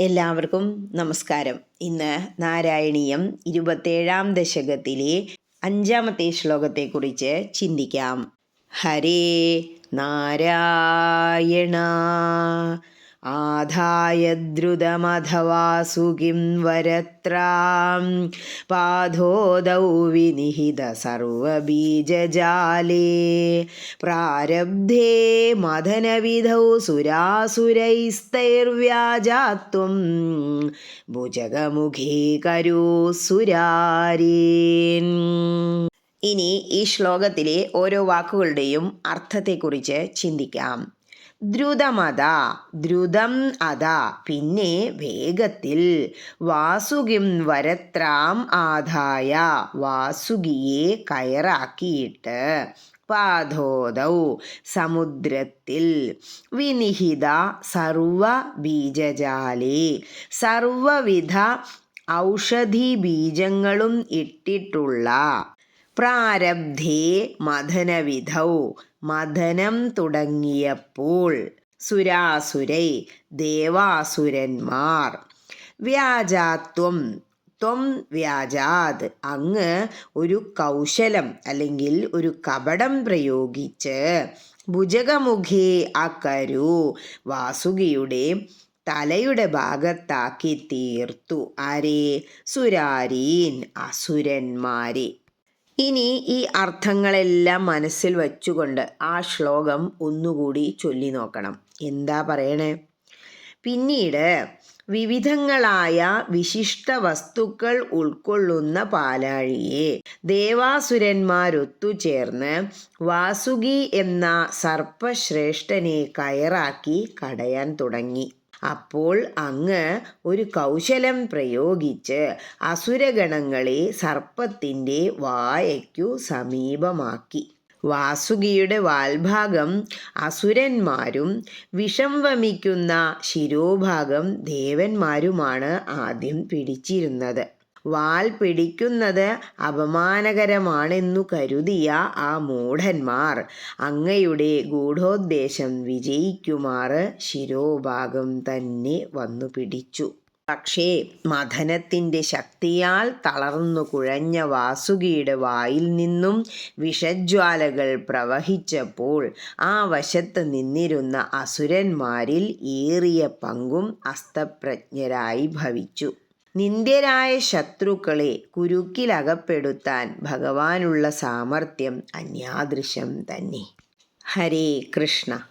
എല്ലാവർക്കും നമസ്കാരം. ഇന്ന് നാരായണീയം ഇരുപത്തേഴാം ദശകത്തിലെ അഞ്ചാമത്തെ ശ്ലോകത്തെ കുറിച്ച് ചിന്തിക്കാം. ഹരേ നാരായണ. ആധായ ദ്രുതമഥവാ സുഖിം വരത്രാം. പാധോദൗ വിനിഹിത സർവബീജജാലേ. പ്രാരബ്ധേ മദനവിധൗ സുരാസുരൈസ്തൈർവ്യാജാത്വം. ഭുജഗമുഖീ കരൂ സുരാരീൻ. ഇനി ഈ ശ്ലോകത്തിലെ ഓരോ വാക്കുകളുടെയും അർത്ഥത്തെക്കുറിച്ച് ചിന്തിക്കാം. ദ്രുതമത ദ്രുതം അത. പിന്നെ വേഗത്തിൽ വാസുകിം വരത്രാം ആദായ വാസുകിയെ കയറാക്കിയിട്ട് പാധോദൗ സമുദ്രത്തിൽ വിനിഹിത സർവ ബീജജാലേ. സർവവിധ ഔഷധി ബീജങ്ങളും ഇട്ടിട്ടുള്ള പ്രാരബ്ധേ മഥനവിധൗ മഥനം തുടങ്ങിയപ്പോൾ സുരാസുരൈ ദേവാസുരന്മാർ. വ്യാജാത്വം ത്വം വ്യാജാത് അങ്ങ് ഒരു കൗശലം അല്ലെങ്കിൽ ഒരു കപടം പ്രയോഗിച്ച് ഭുജകമുഖേ അക്കരു വാസുകിയുടെ തലയുടെ ഭാഗത്താക്കി തീർത്തു. അരേ സുരാരീൻ അസുരന്മാരെ. ഇനി ഈ അർത്ഥങ്ങളെല്ലാം മനസ്സിൽ വച്ചുകൊണ്ട് ആ ശ്ലോകം ഒന്നുകൂടി ചൊല്ലി നോക്കണം. എന്താ പറയണേ? പിന്നീട് വിവിധങ്ങളായ വിശിഷ്ട വസ്തുക്കൾ ഉൾക്കൊള്ളുന്ന പാലാഴിയെ ദേവാസുരന്മാരൊത്തുചേർന്ന് വാസുകി എന്ന സർപ്പശ്രേഷ്ഠനെ കയറാക്കി കടയാൻ തുടങ്ങി. അപ്പോൾ അങ്ങ് ഒരു കൗശലം പ്രയോഗിച്ച് അസുരഗണങ്ങളെ സർപ്പത്തിന്റെ വായയ്ക്കു സമീപമാക്കി. വാസുകിയുടെ വാൽഭാഗം അസുരന്മാരും വിഷം വമിക്കുന്ന ശിരോഭാഗം ദേവന്മാരുമാണ് ആദ്യം പിടിച്ചിരുന്നത്. വാൽ പിടിക്കുന്നത് അപമാനകരമാണെന്നു കരുതിയ ആ മൂഢന്മാർ. അങ്ങയുടെ ഗൂഢോദ്ദേശം വിജയിക്കുമാറ് ശിരോഭാഗം തന്നെ വന്നു പിടിച്ചു. പക്ഷേ മഥനത്തിന്റെ ശക്തിയാൽ തളർന്നു കുഴഞ്ഞ വാസുകിയുടെ വായിൽ നിന്നും വിഷജ്വാലകൾ പ്രവഹിച്ചപ്പോൾ ആ വശത്ത് നിന്നിരുന്ന അസുരന്മാരിൽ ഏറിയ പങ്കും അസ്തപ്രജ്ഞരായി ഭവിച്ചു. നിന്ദ്യരായ ശത്രുക്കളെ കുരുക്കിലകപ്പെടുത്താൻ ഭഗവാനുള്ള സാമർഥ്യം അന്യാദൃശം തന്നെ. ഹരേ കൃഷ്ണ.